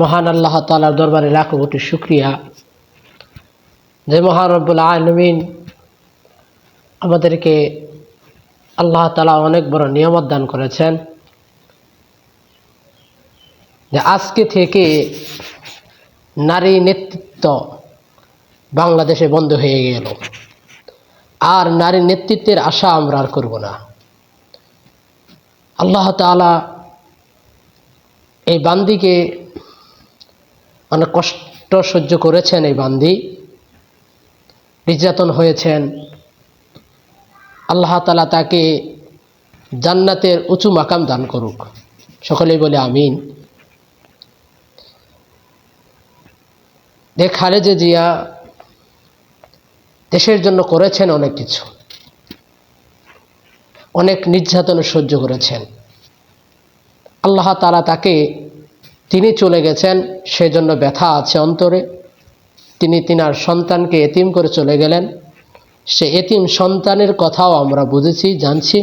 মহান আল্লাহ তালার দরবারে লাখো কোটি শুক্রিয়া। যে মহানব্বুল আলমিন আমাদেরকে আল্লাহ তালা অনেক বড় নিয়ামত দান করেছেন। যে আজকে থেকে নারী নেতৃত্ব বাংলাদেশে বন্ধ হয়ে গেল। আর নারী নেতৃত্বের আশা আমরা আর করব না। আল্লাহ তালা এই বান্দিকে অনেক কষ্ট সহ্য করেছেন এই বান্দি। নির্যাতন হয়েছেন। আল্লাহ তালা তাকে জান্নাতের উঁচু মাকাম দান করুক। সকলেই বলে আমিন। যে খালেজে জিয়া দেশের জন্য করেছেন অনেক কিছু। অনেক নির্যাতন সহ্য করেছেন। আল্লাহ তালা তাকে তিনি চলে গেছেন, সেজন্য ব্যথা আছে অন্তরে। তিনি তিনার সন্তানকে এতিম করে চলে গেলেন। সে এতিম সন্তানের কথাও আমরা বুঝেছি, জানছি।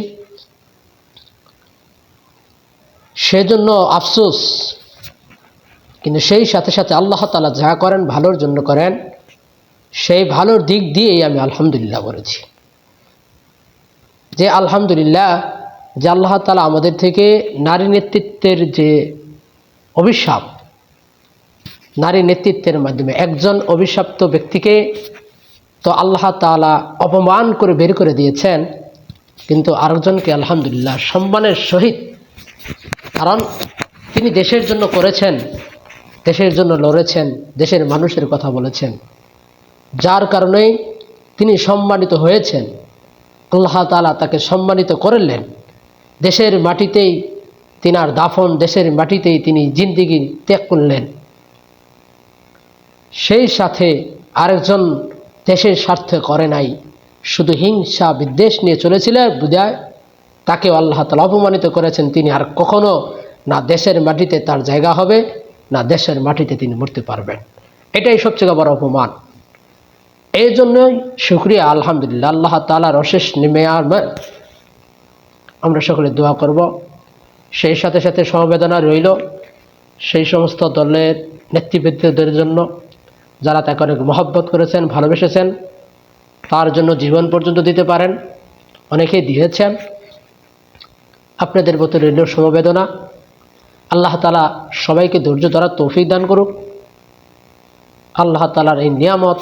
সেজন্য আফসোস, কিন্তু সেই সাথে সাথে আল্লাহ তালা যা করেন ভালোর জন্য করেন। সেই ভালোর দিক দিয়েই আমি আলহামদুলিল্লাহ বলেছি। যে আলহামদুলিল্লাহ, যে আল্লাহ তালা আমাদের থেকে নারী নেতৃত্বের যে অভিশাপ, নারী নেতৃত্বের মাধ্যমে। একজন অভিশপ্ত ব্যক্তিকে তো আল্লাহ তালা অপমান করে বের করে দিয়েছেন, কিন্তু আরেকজনকে আলহামদুলিল্লাহ সম্মানের সহিত, কারণ তিনি দেশের জন্য করেছেন, দেশের জন্য লড়েছেন, দেশের মানুষের কথা বলেছেন। যার কারণেই তিনি সম্মানিত হয়েছেন। আল্লাহ তালা তাকে সম্মানিত করলেন। দেশের মাটিতেই তিনার দাফন দেশের মাটিতেই তিনি জিন্দিগি ত্যাগ করলেন। সেই সাথে আরেকজন দেশের স্বার্থে করে নাই। শুধু হিংসা বিদ্বেষ নিয়ে চলেছিলেন, বুঝায় তাকে আল্লাহ তালা অপমানিত করেছেন। তিনি আর কখনো না দেশের মাটিতে তার জায়গা হবে, না দেশের মাটিতে তিনি মরতে পারবেন। এটাই সবচেয়ে বড় অপমান। এই জন্যই শুক্রিয়া, আলহামদুলিল্লাহ। আল্লাহ তালার অশেষ নেমে আমরা সকলে দোয়া করব। সেই সাথে সাথে সমবেদনা রইল সেই সমস্ত দলের নেতৃবৃত্তদের জন্য, যারা তাকে অনেক মহব্বত করেছেন, ভালোবেসেছেন, তার জন্য জীবন পর্যন্ত দিতে পারেন। অনেকেই দিয়েছেন। আপনাদের মতো রইল সমবেদনা। আল্লাহ তালা সবাইকে ধৈর্য ধরার তৌফিক দান করুক। আল্লাহ তালার এই নিয়ামত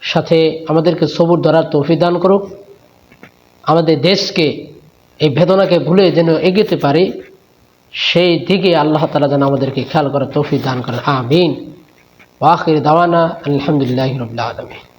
সাথে আমাদেরকে সবুর ধরার তৌফিক দান করুক। আমাদের দেশকে এই বেদনাকে ভুলে যেন এগোতে পারি, সেই দিকে আল্লাহ তালা যেন আমাদেরকে খেয়াল করে তৌফিক দান করেন। আমিন। ওয়াখির দাওয়ানা আলহামদুলিল্লাহ রবিল্লা আলমী